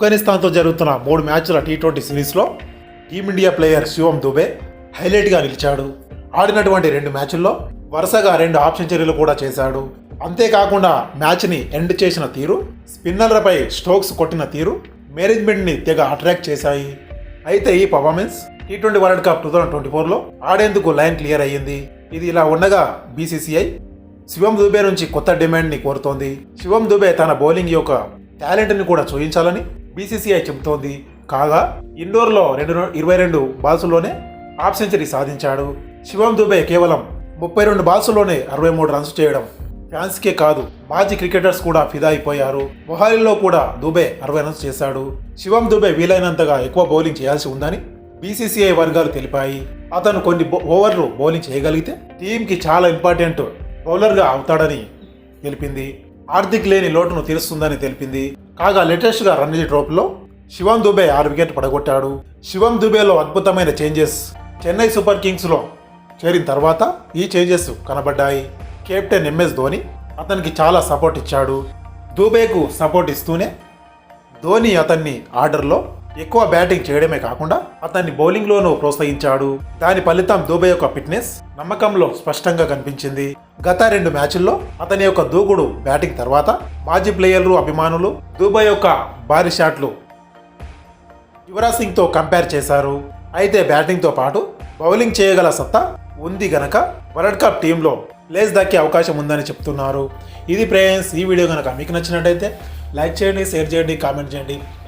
ఆఫ్ఘనిస్తాన్తో జరుగుతున్న మూడు మ్యాచ్ల టీ ట్వంటీ సిరీస్లో team India player Shivam Dube హైలైట్గా నిలిచాడు. ఆడినటువంటి రెండు మ్యాచ్ల్లో వరుసగా రెండు ఆప్షన్ చర్యలు కూడా చేశాడు. అంతేకాకుండా మ్యాచ్ని ఎండ్ చేసిన తీరు స్పిన్నర్లపై స్ట్రోక్స్ కొట్టిన తీరు మేనేజ్మెంట్ని తెగ అట్రాక్ట్ చేశాయి. అయితే ఈ performance T twenty world cup two thousand twenty ఫోర్లో ఆడేందుకు లైన్ క్లియర్ అయ్యింది. ఇది ఇలా ఉండగా బీసీసీఐ శివం దుబే నుంచి కొత్త డిమాండ్ని కోరుతోంది. శివం దుబే తన బౌలింగ్ యొక్క టాలెంట్ని కూడా చూపించాలని బీసీసీఐ చెబుతోంది. కాగా ఇండోర్లో రెండు ఇరవై రెండు బాల్స్లోనే హాఫ్ సెంచరీ సాధించాడు. శివం దుబే కేవలం ముప్పై రెండు బాల్స్లోనే అరవై మూడు రన్స్ చేయడం ఫ్యాన్స్కే కాదు మాజీ క్రికెటర్స్ కూడా ఫిదా అయిపోయారు. మొహాలీలో కూడా దుబే అరవై రన్స్ చేశాడు. శివం దుబే వీలైనంతగా ఎక్కువ బౌలింగ్ చేయాల్సి ఉందని బీసీసీఐ వర్గాలు తెలిపాయి. అతను కొన్ని ఓవర్లు బౌలింగ్ చేయగలిగితే టీంకి చాలా ఇంపార్టెంట్ బౌలర్గా అవుతాడని తెలిపింది. హార్దిక్ లేని లోటును తీరుస్తుందని తెలిపింది. కాగా లేటెస్ట్గా రణజీ ట్రోఫీలో శివం దుబే ఆరు వికెట్ పడగొట్టాడు. శివం దుబేలో అద్భుతమైన చేంజెస్. చెన్నై సూపర్ కింగ్స్లో చేరిన తర్వాత ఈ చేంజెస్ కనబడ్డాయి. కెప్టెన్ ఎంఎస్ ధోని అతనికి చాలా సపోర్ట్ ఇచ్చాడు. దూబేకు సపోర్ట్ ఇస్తూనే ధోని అతన్ని ఆర్డర్లో ఎక్కువ బ్యాటింగ్ చేయడమే కాకుండా అతన్ని బౌలింగ్లోనూ ప్రోత్సహించాడు. దాని ఫలితం దుబే యొక్క ఫిట్నెస్ నమ్మకంలో స్పష్టంగా కనిపించింది. గత రెండు మ్యాచ్ల్లో అతని యొక్క దూకుడు బ్యాటింగ్ తర్వాత మాజీ ప్లేయర్లు అభిమానులు దుబే యొక్క భారీ షాట్లు యువరాజ్ సింగ్తో కంపేర్ చేశారు. అయితే బ్యాటింగ్తో పాటు బౌలింగ్ చేయగల సత్తా ఉంది గనక వరల్డ్ కప్ టీంలో ప్లేస్ దక్కే అవకాశం ఉందని చెప్తున్నారు. ఇది ప్రేయన్స్ ఈ వీడియో కనుక మీకు నచ్చినట్టయితే లైక్ చేయండి షేర్ చేయండి కామెంట్ చేయండి.